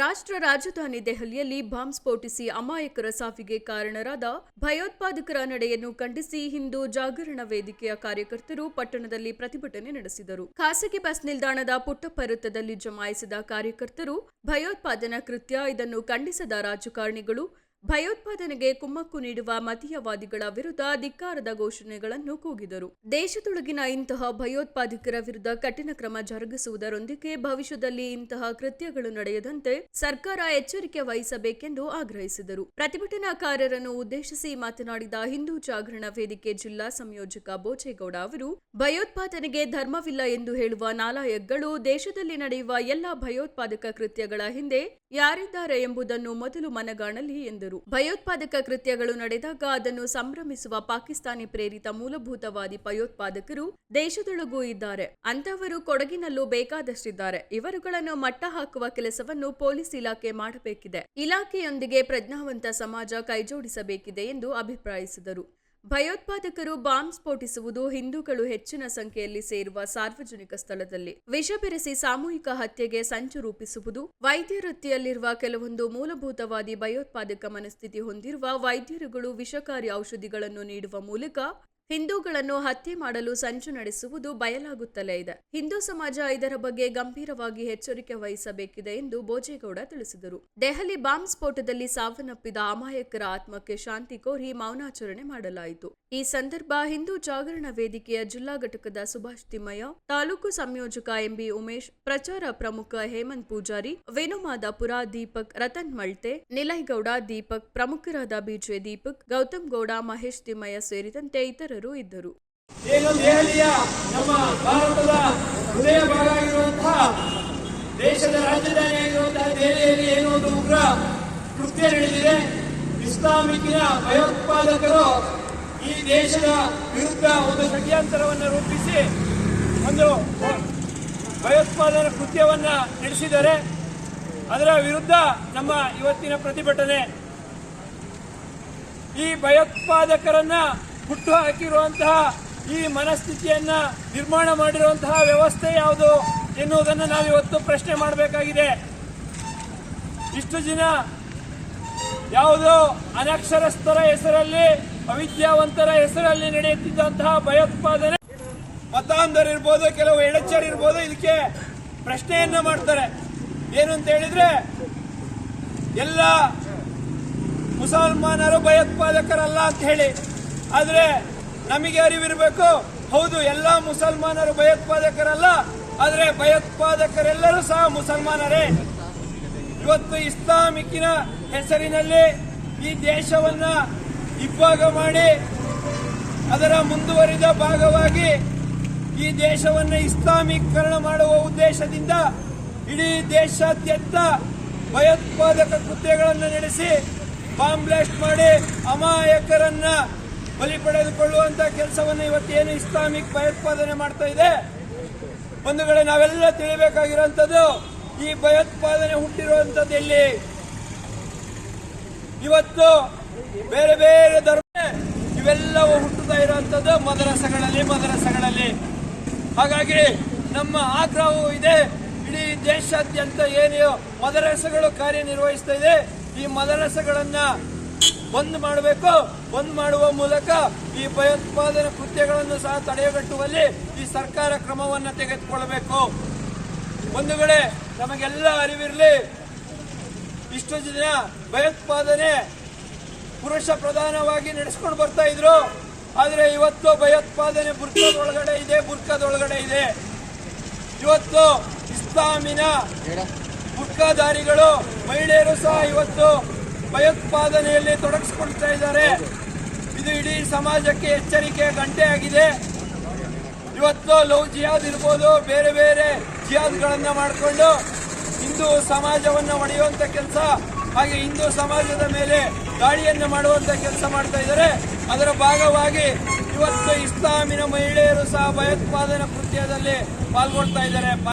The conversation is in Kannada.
ರಾಷ್ಟ್ರ ರಾಜಧಾನಿ ದೆಹಲಿಯಲ್ಲಿ ಬಾಂಬ್ ಸ್ಫೋಟಿಸಿ ಅಮಾಯಕರ ಸಾವಿಗೆ ಕಾರಣರಾದ ಭಯೋತ್ಪಾದಕರ ನಡೆಯನ್ನು ಖಂಡಿಸಿ ಹಿಂದೂ ಜಾಗರಣ ವೇದಿಕೆಯ ಕಾರ್ಯಕರ್ತರು ಪಟ್ಟಣದಲ್ಲಿ ಪ್ರತಿಭಟನೆ ನಡೆಸಿದರು. ಖಾಸಗಿ ಬಸ್ ನಿಲ್ದಾಣದ ಪುಟ್ಟಪ್ಪ ಜಮಾಯಿಸಿದ ಕಾರ್ಯಕರ್ತರು ಭಯೋತ್ಪಾದನಾ ಕೃತ್ಯ, ಇದನ್ನು ಖಂಡಿಸದ ರಾಜಕಾರಣಿಗಳು ಭಯೋತ್ಪಾದನೆಗೆ ಕುಮ್ಮಕ್ಕು ನೀಡುವ ಮತೀಯವಾದಿಗಳ ವಿರುದ್ಧ ಧಿಕ್ಕಾರದ ಘೋಷಣೆಗಳನ್ನು ಕೂಗಿದರು. ದೇಶದೊಳಗಿನ ಇಂತಹ ಭಯೋತ್ಪಾದಕರ ವಿರುದ್ಧ ಕಠಿಣ ಕ್ರಮ ಜರುಗಿಸುವುದರೊಂದಿಗೆ ಭವಿಷ್ಯದಲ್ಲಿ ಇಂತಹ ಕೃತ್ಯಗಳು ನಡೆಯದಂತೆ ಸರ್ಕಾರ ಎಚ್ಚರಿಕೆ ವಹಿಸಬೇಕೆಂದು ಆಗ್ರಹಿಸಿದರು. ಪ್ರತಿಭಟನಾಕಾರರನ್ನು ಉದ್ದೇಶಿಸಿ ಮಾತನಾಡಿದ ಹಿಂದೂ ಜಾಗರಣ ವೇದಿಕೆ ಜಿಲ್ಲಾ ಸಂಯೋಜಕ ಬೋಚೇಗೌಡ ಅವರು, ಭಯೋತ್ಪಾದನೆಗೆ ಧರ್ಮವಿಲ್ಲ ಎಂದು ಹೇಳುವ ನಾಲಾಯಕ್ಗಳು ದೇಶದಲ್ಲಿ ನಡೆಯುವ ಎಲ್ಲ ಭಯೋತ್ಪಾದಕ ಕೃತ್ಯಗಳ ಹಿಂದೆ ಯಾರಿದ್ದಾರೆ ಎಂಬುದನ್ನು ಮೊದಲು ಮನಗಾಣಲಿ ಎಂದರು. ಭಯೋತ್ಪಾದಕ ಕೃತ್ಯಗಳು ನಡೆದಾಗ ಅದನ್ನು ಸಂಭ್ರಮಿಸುವ ಪಾಕಿಸ್ತಾನಿ ಪ್ರೇರಿತ ಮೂಲಭೂತವಾದಿ ಭಯೋತ್ಪಾದಕರು ದೇಶದೊಳಗೂ ಇದ್ದಾರೆ. ಅಂತವರು ಕೊಡಗಿನಲ್ಲೂ ಬೇಕಾದಷ್ಟಿದ್ದಾರೆ. ಇವರುಗಳನ್ನು ಮಟ್ಟ ಹಾಕುವ ಕೆಲಸವನ್ನು ಪೊಲೀಸ್ ಇಲಾಖೆ ಮಾಡಬೇಕಿದೆ. ಇಲಾಖೆಯೊಂದಿಗೆ ಪ್ರಜ್ಞಾವಂತ ಸಮಾಜ ಕೈಜೋಡಿಸಬೇಕಿದೆ ಎಂದು ಅಭಿಪ್ರಾಯಿಸಿದರು. ಭಯೋತ್ಪಾದಕರು ಬಾಂಬ್ ಸ್ಫೋಟಿಸುವುದು ಹಿಂದೂಗಳು ಹೆಚ್ಚಿನ ಸಂಖ್ಯೆಯಲ್ಲಿ ಸೇರುವ ಸಾರ್ವಜನಿಕ ಸ್ಥಳದಲ್ಲಿ. ವಿಷ ಬೆರೆಸಿ ಸಾಮೂಹಿಕ ಹತ್ಯೆಗೆ ಸಂಚು ರೂಪಿಸುವುದು, ವೈದ್ಯ ವೃತ್ತಿಯಲ್ಲಿರುವ ಕೆಲವೊಂದು ಮೂಲಭೂತವಾದಿ ಭಯೋತ್ಪಾದಕ ಮನಸ್ಥಿತಿ ಹೊಂದಿರುವ ವೈದ್ಯರುಗಳು ವಿಷಕಾರಿ ಔಷಧಿಗಳನ್ನು ನೀಡುವ ಮೂಲಕ ಹಿಂದೂಗಳನ್ನು ಹತ್ಯೆ ಮಾಡಲು ಸಂಚು ನಡೆಸುವುದು ಬಯಲಾಗುತ್ತಲೇ ಇದೆ. ಹಿಂದೂ ಸಮಾಜ ಇದರ ಬಗ್ಗೆ ಗಂಭೀರವಾಗಿ ಎಚ್ಚರಿಕೆ ವಹಿಸಬೇಕಿದೆ ಎಂದು ಬೋಜೇಗೌಡ ತಿಳಿಸಿದರು. ದೆಹಲಿ ಬಾಂಬ್ ಸ್ಫೋಟದಲ್ಲಿ ಸಾವನ್ನಪ್ಪಿದ ಅಮಾಯಕರ ಆತ್ಮಕ್ಕೆ ಶಾಂತಿ ಕೋರಿ ಮೌನಾಚರಣೆ ಮಾಡಲಾಯಿತು. ಈ ಸಂದರ್ಭ ಹಿಂದೂ ಜಾಗರಣ ವೇದಿಕೆಯ ಜಿಲ್ಲಾ ಘಟಕದ ಸುಭಾಷ್ ತಿಮ್ಮಯ್ಯ, ತಾಲೂಕು ಸಂಯೋಜಕ ಎಂಬಿ ಉಮೇಶ್, ಪ್ರಚಾರ ಪ್ರಮುಖ ಹೇಮಂತ್ ಪೂಜಾರಿ, ವೇಣುಮಾದಾಪುರ ದೀಪಕ್ ರತನ್ ಮಳ್ತೆ, ನಿಲೈಗೌಡ ದೀಪಕ್ ಪ್ರಮುಖರಾದ ಬಿಜೆ ದೀಪಕ್, ಗೌತಮ್ ಗೌಡ, ಮಹೇಶ್ ತಿಮ್ಮಯ್ಯ ಸೇರಿದಂತೆ ಇತರರು ಇದ್ದರು. ಭಯೋತ್ಪಾದಕರು ಈ ದೇಶದ ವಿರುದ್ಧ ಒಂದು ಷಡ್ಯಂತರವನ್ನು ರೂಪಿಸಿ ಒಂದು ಭಯೋತ್ಪಾದನಾ ಕೃತ್ಯವನ್ನ ನಡೆಸಿದ್ದಾರೆ. ಅದರ ವಿರುದ್ಧ ನಮ್ಮ ಇವತ್ತಿನ ಪ್ರತಿಭಟನೆ. ಈ ಭಯೋತ್ಪಾದಕರನ್ನ ಹುಟ್ಟು ಹಾಕಿರುವಂತಹ ಈ ಮನಸ್ಥಿತಿಯನ್ನ ನಿರ್ಮಾಣ ಮಾಡಿರುವಂತಹ ವ್ಯವಸ್ಥೆ ಯಾವುದು ಎನ್ನುವುದನ್ನು ನಾವಿವತ್ತು ಪ್ರಶ್ನೆ ಮಾಡಬೇಕಾಗಿದೆ. ಇಷ್ಟು ದಿನ ಯಾವುದೋ ಅನಕ್ಷರಸ್ಥರ ಹೆಸರಲ್ಲಿ ಅವಿದ್ಯಾವಂತರ ಹೆಸರಲ್ಲಿ ನಡೆಯುತ್ತಿದ್ದಂತಹ ಭಯೋತ್ಪಾದನೆ. ಮತಾಂಧರಿರ್ಬೋದು ಕೆಲವು ಎಡಚರಿರ್ಬೋದು ಇದಕ್ಕೆ ಪ್ರಶ್ನೆಯನ್ನ ಮಾಡ್ತಾರೆ. ಏನು ಅಂತ ಹೇಳಿದ್ರೆ, ಎಲ್ಲ ಮುಸಲ್ಮಾನರು ಭಯೋತ್ಪಾದಕರಲ್ಲ ಅಂತ ಹೇಳಿ. ಆದ್ರೆ ನಮಗೆ ಅರಿವಿರಬೇಕು, ಹೌದು, ಎಲ್ಲ ಮುಸಲ್ಮಾನರು ಭಯೋತ್ಪಾದಕರಲ್ಲ, ಆದ್ರೆ ಭಯೋತ್ಪಾದಕರೆಲ್ಲರೂ ಸಹ ಮುಸಲ್ಮಾನರೇ. ಇವತ್ತು ಇಸ್ಲಾಮಿಕ್ಕಿನ ಹೆಸರಿನಲ್ಲಿ ಈ ದೇಶವನ್ನ ಇಬ್ಬಾಗ ಮಾಡಿ ಅದರ ಮುಂದುವರಿದ ಭಾಗವಾಗಿ ಈ ದೇಶವನ್ನು ಇಸ್ಲಾಮೀಕರಣ ಮಾಡುವ ಉದ್ದೇಶದಿಂದ ಇಡೀ ದೇಶಾದ್ಯಂತ ಭಯೋತ್ಪಾದಕ ಕೃತ್ಯಗಳನ್ನು ನಡೆಸಿ ಬಾಂಬ್ ಬ್ಲಾಸ್ಟ್ ಮಾಡಿ ಅಮಾಯಕರನ್ನ ಬಲಿ ಪಡೆದುಕೊಳ್ಳುವಂತ ಕೆಲಸವನ್ನು ಇವತ್ತೇನು ಇಸ್ಲಾಮಿಕ್ ಭಯೋತ್ಪಾದನೆ ಮಾಡ್ತಾ ಇದೆ? ಒಂದು ಕಡೆ ನಾವೆಲ್ಲ ತಿಳಿಬೇಕಾಗಿರುವಂತದ್ದು ಈ ಭಯೋತ್ಪಾದನೆ ಹುಟ್ಟಿರುವಂತದ್ದು ಇಲ್ಲಿ ಇವತ್ತು ಬೇರೆ ಬೇರೆ ಧರ್ಮ ಇವೆಲ್ಲವೂ ಹುಟ್ಟುತ್ತಾ ಇರುವಂತದ್ದು ಮದರಸಗಳಲ್ಲಿ ಮದರಸಗಳಲ್ಲಿ. ಹಾಗಾಗಿ ನಮ್ಮ ಆಗ್ರಹವೂ ಇದೆ. ಇಡೀ ದೇಶಾದ್ಯಂತ ಏನೇ ಮದರಸಗಳು ಕಾರ್ಯನಿರ್ವಹಿಸ್ತಾ ಇದೆ. ಈ ಮದರಸಗಳನ್ನ ಬಂದ್ ಮಾಡಬೇಕು. ಬಂದ್ ಮಾಡುವ ಮೂಲಕ ಈ ಭಯೋತ್ಪಾದನೆ ಕೃತ್ಯಗಳನ್ನು ಸಹ ತಡೆಗಟ್ಟುವಲ್ಲಿ ಈ ಸರ್ಕಾರ ಕ್ರಮವನ್ನು ತೆಗೆದುಕೊಳ್ಳಬೇಕು. ಒಂದು ವೇಳೆ ನಮಗೆಲ್ಲ ಅರಿವಿರಲಿ, ಇಷ್ಟು ದಿನ ಭಯೋತ್ಪಾದನೆ ಪುರುಷ ಪ್ರಧಾನವಾಗಿ ನಡೆಸ್ಕೊಂಡು ಬರ್ತಾ ಇದ್ರು. ಆದ್ರೆ ಇವತ್ತು ಭಯೋತ್ಪಾದನೆ ಬುರ್ಕದೊಳಗಡೆ ಇದೆ ಬುರ್ಕದೊಳಗಡೆ ಇದೆ. ಇವತ್ತು ಇಸ್ಲಾಮಿನ ಬುರ್ಕಾಧಾರಿಗಳು ಮಹಿಳೆಯರು ಸಹ ಇವತ್ತು ಭಯೋತ್ಪಾದನೆಯಲ್ಲಿ ತೊಡಗಿಸ್ಕೊಳ್ತಾ ಇದ್ದಾರೆ. ಇದು ಇಡೀ ಸಮಾಜಕ್ಕೆ ಎಚ್ಚರಿಕೆ, ಗಂಟೆ ಆಗಿದೆ. ಇವತ್ತು ಲವ್ ಜಿಯಾದ್ ಇರ್ಬೋದು, ಬೇರೆ ಬೇರೆ ಜಿಯಾದ್ಗಳನ್ನ ಮಾಡಿಕೊಂಡು ಹಿಂದೂ ಸಮಾಜವನ್ನು ಒಡೆಯುವಂತ ಕೆಲಸ ಹಾಗೆ ಹಿಂದೂ ಸಮಾಜದ ಮೇಲೆ ದಾಳಿಯನ್ನು ಮಾಡುವಂತ ಕೆಲಸ ಮಾಡ್ತಾ ಇದ್ದಾರೆ. ಅದರ ಭಾಗವಾಗಿ ಇವತ್ತು ಇಸ್ಲಾಮಿನ ಮಹಿಳೆಯರು ಸಹ ಭಯೋತ್ಪಾದನಾ ಕೃತ್ಯದಲ್ಲಿ ಪಾಲ್ಗೊಳ್ತಾ ಇದ್ದಾರೆ.